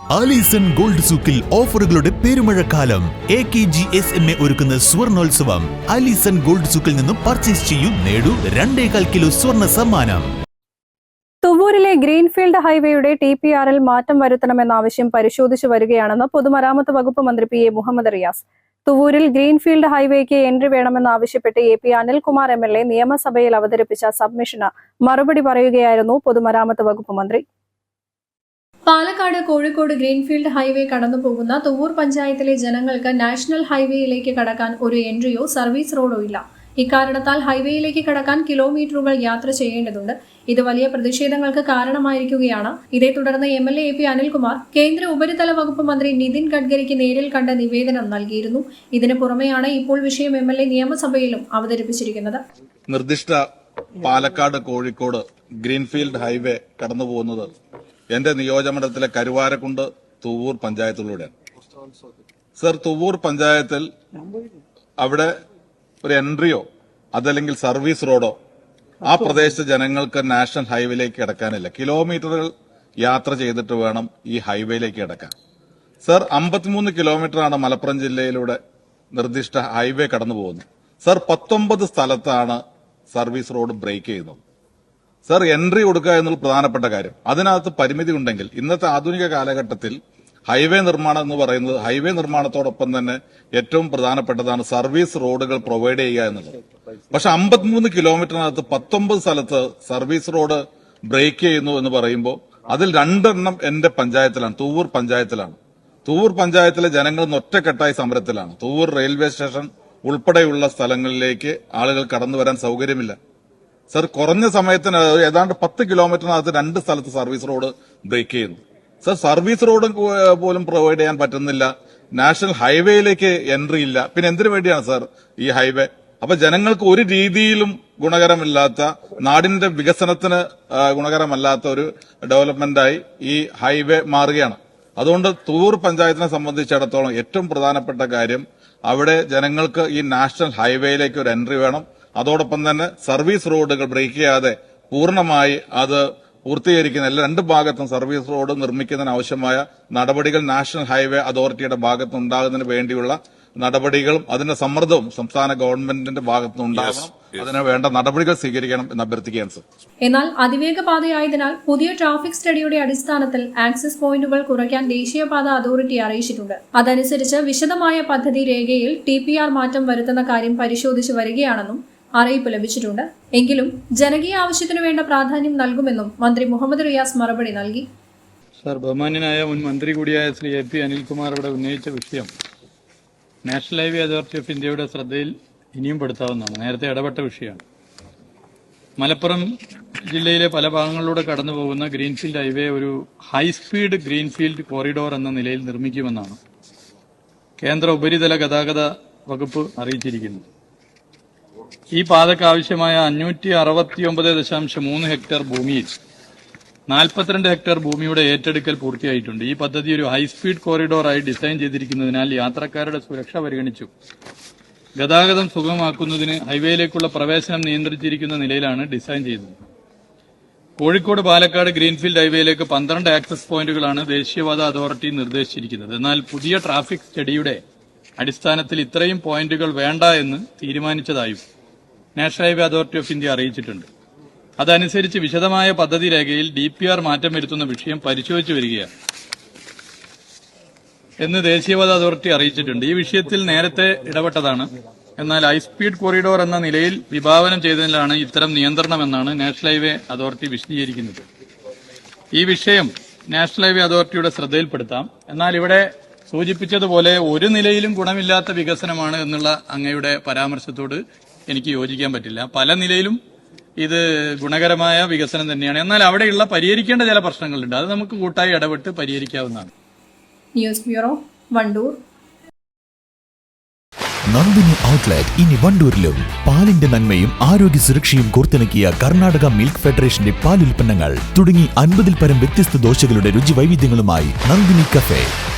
Alison gold സൂക്കിൽ ഓഫറുകളുടെ പെരുമഴക്കാലം. A K G S M A ഒരുക്കുന്ന സ്വർണോത്സവം. ആലീസൺ ഗോൾഡ് സൂക്കിൽ നിന്നും പർച്ചേസ് ചെയ്യൂ നേടൂ രണ്ടേകാൽ കിലോ സ്വർണ സമ്മാനം. തുവൂരിലെ ഗ്രീൻഫീൽഡ് ഹൈവേയുടെ ടി പി ആറിൽ മാറ്റം വരുത്തണമെന്ന ആവശ്യം പരിശോധിച്ചു വരികയാണെന്ന് പൊതുമരാമത്ത് വകുപ്പ് മന്ത്രി പി എ മുഹമ്മദ് റിയാസ്. തുവൂരിൽ ഗ്രീൻഫീൽഡ് ഹൈവേക്ക് entry വേണമെന്നാവശ്യപ്പെട്ട് A P Anilkumar M L A നിയമസഭയിൽ അവതരിപ്പിച്ച സബ്മിഷന് മറുപടി പറയുകയായിരുന്നു പൊതുമരാമത്ത് വകുപ്പ് മന്ത്രി. പാലക്കാട് കോഴിക്കോട് ഗ്രീൻഫീൽഡ് ഹൈവേ കടന്നുപോകുന്ന തുവൂർ പഞ്ചായത്തിലെ ജനങ്ങൾക്ക് നാഷണൽ ഹൈവേയിലേക്ക് കടക്കാൻ ഒരു എൻട്രിയോ സർവീസ് റോഡോ ഇല്ല. ഇക്കാരണത്താൽ ഹൈവേയിലേക്ക് കടക്കാൻ കിലോമീറ്ററുകൾ യാത്ര ചെയ്യേണ്ടതുണ്ട്. ഇത് വലിയ പ്രതിഷേധങ്ങൾക്ക് കാരണമായിരിക്കുകയാണ്. ഇതേ തുടർന്ന് M L A P Anilkumar കേന്ദ്ര ഉപരിതല വകുപ്പ് മന്ത്രി നിതിൻ ഗഡ്കരിക്ക് നേരിൽ കണ്ട നിവേദനം നൽകിയിരുന്നു. ഇതിനു പുറമെയാണ് ഇപ്പോൾ വിഷയം എം എൽ എ നിയമസഭയിലും അവതരിപ്പിച്ചിരിക്കുന്നത്. നിർദ്ദിഷ്ട പാലക്കാട് കോഴിക്കോട് ഗ്രീൻഫീൽഡ് ഹൈവേ കടന്നു പോകുന്നത് എന്റെ നിയോജകമണ്ഡലത്തിലെ കരുവാരക്കുണ്ട് തുവൂർ പഞ്ചായത്തിലൂടെയാണ് സർ തുവൂർ പഞ്ചായത്തിൽ അവിടെ ഒരു എൻട്രിയോ അതല്ലെങ്കിൽ സർവീസ് റോഡോ ആ പ്രദേശത്തെ ജനങ്ങൾക്ക് നാഷണൽ ഹൈവേയിലേക്ക് കിടക്കാനില്ല. കിലോമീറ്ററുകൾ യാത്ര ചെയ്തിട്ട് വേണം ഈ ഹൈവേയിലേക്ക് കിടക്കാൻ. സർ അമ്പത്തിമൂന്ന് കിലോമീറ്ററാണ് മലപ്പുറം ജില്ലയിലൂടെ നിർദ്ദിഷ്ട ഹൈവേ കടന്നു പോകുന്നത് സർ പത്തൊമ്പത് സ്ഥലത്താണ് സർവീസ് റോഡ് ബ്രേക്ക് ചെയ്യുന്നത് സർ എൻട്രി കൊടുക്കുക എന്നുള്ള പ്രധാനപ്പെട്ട കാര്യം. അതിനകത്ത് പരിമിതി ഉണ്ടെങ്കിൽ ഇന്നത്തെ ആധുനിക കാലഘട്ടത്തിൽ ഹൈവേ നിർമ്മാണം എന്ന് പറയുന്നത് ഹൈവേ നിർമ്മാണത്തോടൊപ്പം തന്നെ ഏറ്റവും പ്രധാനപ്പെട്ടതാണ് സർവീസ് റോഡുകൾ പ്രൊവൈഡ് ചെയ്യുക എന്നുള്ളത്. പക്ഷെ അമ്പത്തിമൂന്ന് കിലോമീറ്ററിനകത്ത് പത്തൊമ്പത് സ്ഥലത്ത് സർവീസ് റോഡ് ബ്രേക്ക് ചെയ്യുന്നു എന്ന് പറയുമ്പോൾ അതിൽ രണ്ടെണ്ണം എന്റെ പഞ്ചായത്തിലാണ് തൂവൂർ പഞ്ചായത്തിലാണ്. തൂവൂർ പഞ്ചായത്തിലെ ജനങ്ങൾ ഒറ്റക്കെട്ടായി സമരത്തിലാണ്. തൂവൂർ റെയിൽവേ സ്റ്റേഷൻ ഉൾപ്പെടെയുള്ള സ്ഥലങ്ങളിലേക്ക് ആളുകൾ കടന്നു വരാൻ സൗകര്യമില്ല. സർ കുറഞ്ഞ സമയത്തിന് ഏതാണ്ട് പത്ത് കിലോമീറ്ററിനകത്ത് രണ്ട് സ്ഥലത്ത് സർവീസ് റോഡ് ബ്രേക്ക് ചെയ്യുന്നു. സർ സർവീസ് റോഡ് പോലും പ്രൊവൈഡ് ചെയ്യാൻ പറ്റുന്നില്ല. നാഷണൽ ഹൈവേയിലേക്ക് എൻട്രി ഇല്ല. പിന്നെ എന്തിനു വേണ്ടിയാണ് സർ ഈ ഹൈവേ? അപ്പൊ ജനങ്ങൾക്ക് ഒരു രീതിയിലും ഗുണകരമില്ലാത്ത നാടിന്റെ വികസനത്തിന് ഗുണകരമല്ലാത്ത ഒരു ഡെവലപ്മെന്റായി ഈ ഹൈവേ മാറുകയാണ്. അതുകൊണ്ട് തൂർ പഞ്ചായത്തിനെ സംബന്ധിച്ചിടത്തോളം ഏറ്റവും പ്രധാനപ്പെട്ട കാര്യം അവിടെ ജനങ്ങൾക്ക് ഈ നാഷണൽ ഹൈവേയിലേക്ക് ഒരു എൻട്രി വേണം. അതോടൊപ്പം തന്നെ സർവീസ് റോഡുകൾ ബ്രേക്ക് ചെയ്യാതെ പൂർണമായി അത് പൂർത്തീകരിക്കുന്ന എല്ലാ രണ്ട് ഭാഗത്തും സർവീസ് റോഡ് നിർമ്മിക്കുന്നതിന് ആവശ്യമായ നടപടികൾ നാഷണൽ ഹൈവേ അതോറിറ്റിയുടെ ഭാഗത്ത് ഉണ്ടാകുന്നതിന് വേണ്ടിയുള്ള നടപടികളും അതിന്റെ സമ്മർദ്ദവും സംസ്ഥാന ഗവൺമെന്റിന്റെ ഭാഗത്തുനിന്ന് ഉണ്ടാകണം അതിന് വേണ്ട നടപടികൾ സ്വീകരിക്കണം എന്ന് അഭ്യർത്ഥിക്കുകയാണ് സർ. എന്നാൽ അതിവേഗ പാതയായതിനാൽ പുതിയ ട്രാഫിക് സ്റ്റഡിയുടെ അടിസ്ഥാനത്തിൽ ആക്സസ് പോയിന്റുകൾ കുറയ്ക്കാൻ ദേശീയപാത അതോറിറ്റി അറിയിച്ചിട്ടുണ്ട്. അതനുസരിച്ച് വിശദമായ പദ്ധതി രേഖയിൽ ടി മാറ്റം വരുത്തുന്ന കാര്യം പരിശോധിച്ചു വരികയാണെന്നും അറിയിപ്പ് ലഭിച്ചിട്ടുണ്ട്. എങ്കിലും ജനകീയ ആവശ്യത്തിനു വേണ്ട പ്രാധാന്യം നൽകുമെന്നും മന്ത്രി മുഹമ്മദ് റിയാസ് മറുപടി നൽകി. സർ ബഹുമാന്യനായ മുൻ മന്ത്രി കൂടിയായ ശ്രീ എ പി അനിൽകുമാർ ഇവിടെ ഉന്നയിച്ച വിഷയം നാഷണൽ ഹൈവേ അതോറിറ്റി ഓഫ് ഇന്ത്യയുടെ ശ്രദ്ധയിൽ ഇനിയും പെടുത്താവുന്നതാണ്. നേരത്തെ ഇടപെട്ട വിഷയമാണ്. മലപ്പുറം ജില്ലയിലെ പല ഭാഗങ്ങളിലൂടെ കടന്നു പോകുന്ന ഗ്രീൻഫീൽഡ് ഹൈവേ ഒരു ഹൈസ്പീഡ് ഗ്രീൻഫീൽഡ് കോറിഡോർ എന്ന നിലയിൽ നിർമ്മിക്കുമെന്നാണ് കേന്ദ്ര ഉപരിതല ഗതാഗത വകുപ്പ് അറിയിച്ചിരിക്കുന്നത്. ഈ പാതയ്ക്ക് ആവശ്യമായ അഞ്ഞൂറ്റി അറുപത്തി ഒമ്പത് ദശാംശം മൂന്ന് ഹെക്ടർ ഭൂമിയിൽ നാൽപ്പത്തിരണ്ട് ഹെക്ടർ ഭൂമിയുടെ ഏറ്റെടുക്കൽ പൂർത്തിയായിട്ടുണ്ട്. ഈ പദ്ധതി ഒരു ഹൈസ്പീഡ് കോറിഡോറായി ഡിസൈൻ ചെയ്തിരിക്കുന്നതിനാൽ യാത്രക്കാരുടെ സുരക്ഷ പരിഗണിച്ചു. ഗതാഗതം സുഗമമാക്കുന്നതിന് ഹൈവേയിലേക്കുള്ള പ്രവേശനം നിയന്ത്രിച്ചിരിക്കുന്ന നിലയിലാണ് ഡിസൈൻ ചെയ്തത്. കോഴിക്കോട് പാലക്കാട് ഗ്രീൻഫീൽഡ് ഹൈവേയിലേക്ക് പന്ത്രണ്ട് ആക്സസ് പോയിന്റുകളാണ് ദേശീയപാത അതോറിറ്റി നിർദ്ദേശിച്ചിരിക്കുന്നത്. എന്നാൽ പുതിയ ട്രാഫിക് സ്റ്റഡിയുടെ അടിസ്ഥാനത്തിൽ ഇത്രയും പോയിന്റുകൾ വേണ്ട എന്ന് തീരുമാനിച്ചതായും national highway authority of India അറിയിച്ചിട്ടുണ്ട്. അതനുസരിച്ച് വിശദമായ പദ്ധതി രേഖയിൽ ഡി പി ആർ മാറ്റം വരുത്തുന്ന വിഷയം പരിശോധിച്ചു വരികയാണ്. എന്ന് ദേശീയപാത അതോറിറ്റി അറിയിച്ചിട്ടുണ്ട്. ഈ വിഷയത്തിൽ നേരത്തെ ഇടപെട്ടതാണ്. എന്നാൽ ഹൈസ്പീഡ് കോറിഡോർ എന്ന നിലയിൽ വിഭാവനം ചെയ്തതിലാണ് ഇത്തരം നിയന്ത്രണമെന്നാണ് നാഷണൽ ഹൈവേ അതോറിറ്റി വിശദീകരിക്കുന്നത്. ഈ വിഷയം നാഷണൽ ഹൈവേ അതോറിറ്റിയുടെ ശ്രദ്ധയിൽപ്പെടുത്താം. എന്നാൽ ഇവിടെ സൂചിപ്പിച്ചതുപോലെ ഒരു നിലയിലും ഗുണമില്ലാത്ത വികസനമാണ് എന്നുള്ള അങ്ങയുടെ പരാമർശത്തോട് എനിക്ക് യോജിക്കാൻ പറ്റില്ല. പല നിലയിലും ഇത് ഗുണകരമായ വികസനം തന്നെയാണ്. എന്നാൽ അവിടെയുള്ള പരിഹരിക്കേണ്ട ചില പ്രശ്നങ്ങളുണ്ട്. അത് നമുക്ക് കൂട്ടായി ഇടപെട്ട് പരിഹരിക്കാവുന്നതാണ്. News bureau Wandoor. Nandini outlet ഇനി വണ്ടൂരിലും. പാലിന്റെ നന്മയും ആരോഗ്യ സുരക്ഷയും കോർത്തിണക്കിയ കർണാടക മിൽക്ക് ഫെഡറേഷന്റെ പാലുൽപ്പന്നങ്ങൾ തുടങ്ങി അൻപതിൽ പരം വ്യത്യസ്ത ദോശകളുടെ രുചി വൈവിധ്യങ്ങളുമായി നന്ദിനി കഫേ.